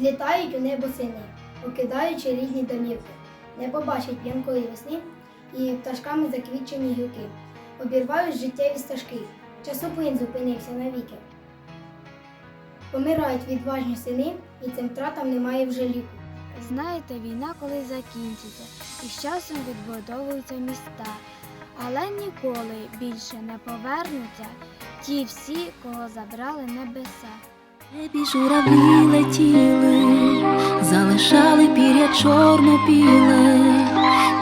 Злітають у небо сини, покидаючи рідні домівки, не побачать п'янкої весни і пташками заквітчені гілки, обірвають життєві стежки, часоплин зупинився навіки. Помирають відважні сини, і цим втратам немає вже ліку. Знаєте, війна коли закінчиться, і з часом відбудовуються міста, але ніколи більше не повернуться ті всі, кого забрали небеса. Небі журавлі летіли, залишали пір'я чорно-біле,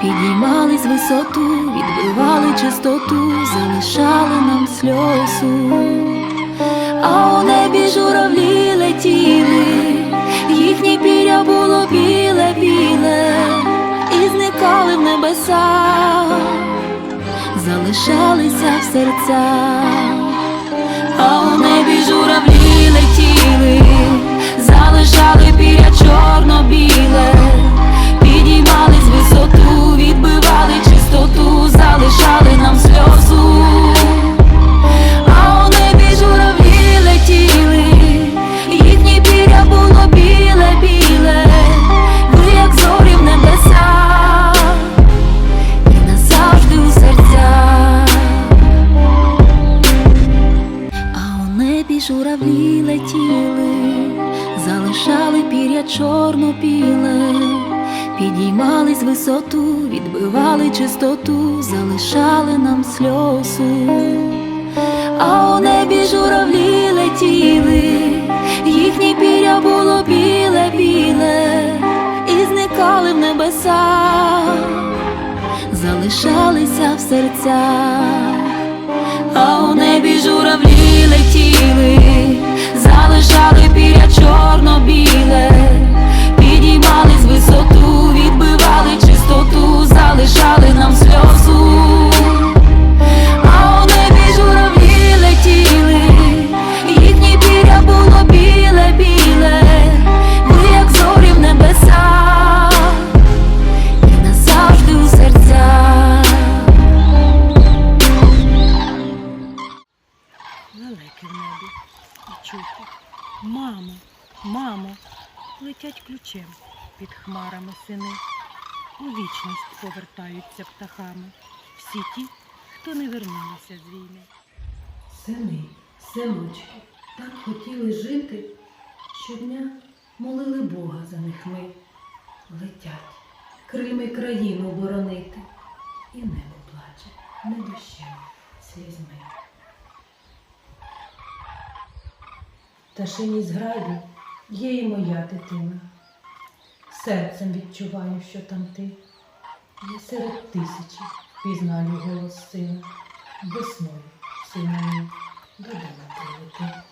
підіймались висоту, відбивали чистоту, залишали нам сльозу. А у небі журавлі летіли, їхнє пір'я було біле-біле, і зникали в небесах, залишалися в серцях. Залишали піря чорно-біле, підіймались висоту, відбивали чистоту, залишали нам сльозу. А у небі журавлі летіли, їхнє піря було біле-біле, ви як зорі в небесах, і назавжди у серцях. А у небі журавлі летіли, залишали пір'я чорно-біле, підіймались висоту, відбивали чистоту, залишали нам сльозу. А у небі журавлі летіли, їхнє пір'я було біле-біле, і зникали в небесах, залишалися в серцях. А у небі журавлі летіли, залишали піря Лелеки в небі і чути. Мамо, мамо, летять ключем під хмарами сини. У вічність повертаються птахами. Всі ті, хто не вернулися з війни. Сини, синочки, так хотіли жити, щодня молили Бога за них ми. Летять, крильми країну боронити, і небо плаче не дощем, слізьми. Пташині зграді є і моя дитина. Серцем відчуваю, що там ти. Я серед тисячі пізнаю голос сина, весною сина мій додому прилети.